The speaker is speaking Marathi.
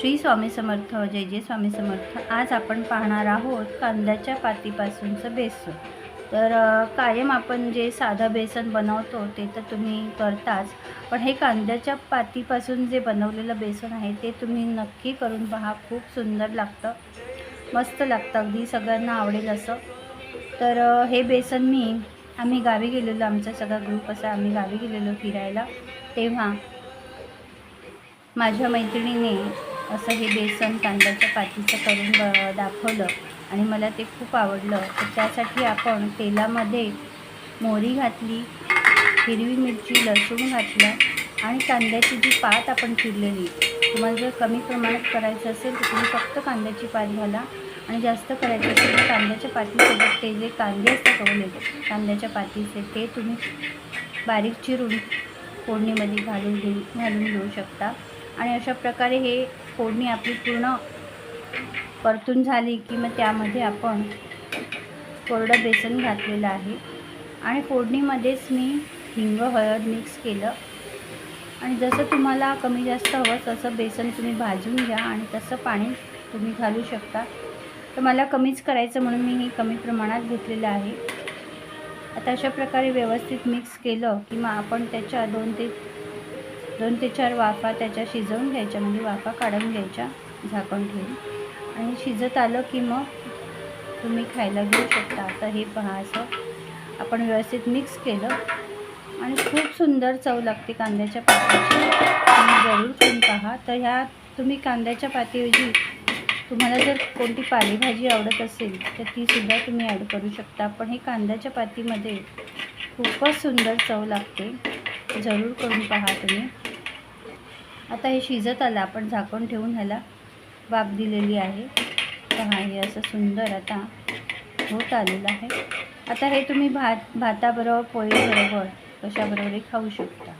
श्री स्वामी समर्थ जय जय स्वामी समर्थ. आज आपण पाहणार आहोत कांद्याच्या पातीपासूनचं बेसन. तर कायम आपण जे साधं बेसन बनवतो ते तर तुम्ही करताच. पण हे कांद्याच्या पातीपासून जे बनवलेलं बेसन आहे ते तुम्ही नक्की करून पहा. खूप सुंदर लागतं. मस्त लागतं. अगदी सगळ्यांना आवडेल असं. तर हे बेसन मी आम्ही गावी गेलेलो. आमचा सगळा ग्रुप असा आम्ही गावी गेलेलो फिरायला. तेव्हा माझ्या मैत्रिणीने असं हे बेसन कांद्याच्या पातीचं करून दाखवलं आणि मला ते खूप आवडलं. तर त्यासाठी आपण तेलामध्ये मोहरी घातली हिरवी मिरची लसूण घातलं आणि कांद्याची जी पात आपण चिरलेली तुम्हाला जर कमी प्रमाणात करायचं असेल तर तुम्ही फक्त कांद्याची पात घाला आणि जास्त करायचं असेल तर कांद्याच्या पातीसोबत ते जे कांदे असतात कवलेले कांद्याच्या पातीचे ते तुम्ही बारीक चिरून फोडणीमध्ये घालून घेऊ घालून घेऊ शकता. आणि अशा प्रकारे हे फोडणी आपली पूर्ण परतून झाली की मग त्यामध्ये आपण कोरडं बेसन घातलेलं आहे. आणि फोडणीमध्येच मी हिंग हळद मिक्स केलं. आणि जसं तुम्हाला कमी जास्त हवं तसं बेसन तुम्ही भाजून घ्या आणि तसं पाणी तुम्ही घालू शकता. तर मला कमीच करायचं म्हणून मी हे कमी प्रमाणात घेतलेलं आहे. आता अशा प्रकारे व्यवस्थित मिक्स केलं की मग आपण त्याच्या दोन ते दोन ते चार वाफा त्याच्या शिजवून घ्यायच्या म्हणजे वाफा काढून घ्यायच्या झाकण ठेवून. आणि शिजत आलं की मग तुम्ही खायला घेऊ शकता. आता हे पहा असं. आपण व्यवस्थित मिक्स केलं. आणि खूप सुंदर चव लागते कांद्याच्या पातीची तुम्ही जरूर करून पहा. तर ह्या तुम्ही कांद्याच्या पातीऐवजी तुम्हाला जर कोणती पालेभाजी आवडत असेल तर तीसुद्धा तुम्ही ॲड करू शकता. पण हे कांद्याच्या पातीमध्ये खूपच सुंदर चव लागते. जरूर करून पहा तुम्ही. आता हे शिजत आलं आपण झाकण ठेवून ह्याला वाफ दिलेली आहे. पहा हे असं सुंदर आता होत आलेलं आहे. आता हे तुम्ही भात भाताबरोबर पोळीबरोबर कशाबरोबरही खाऊ शकता.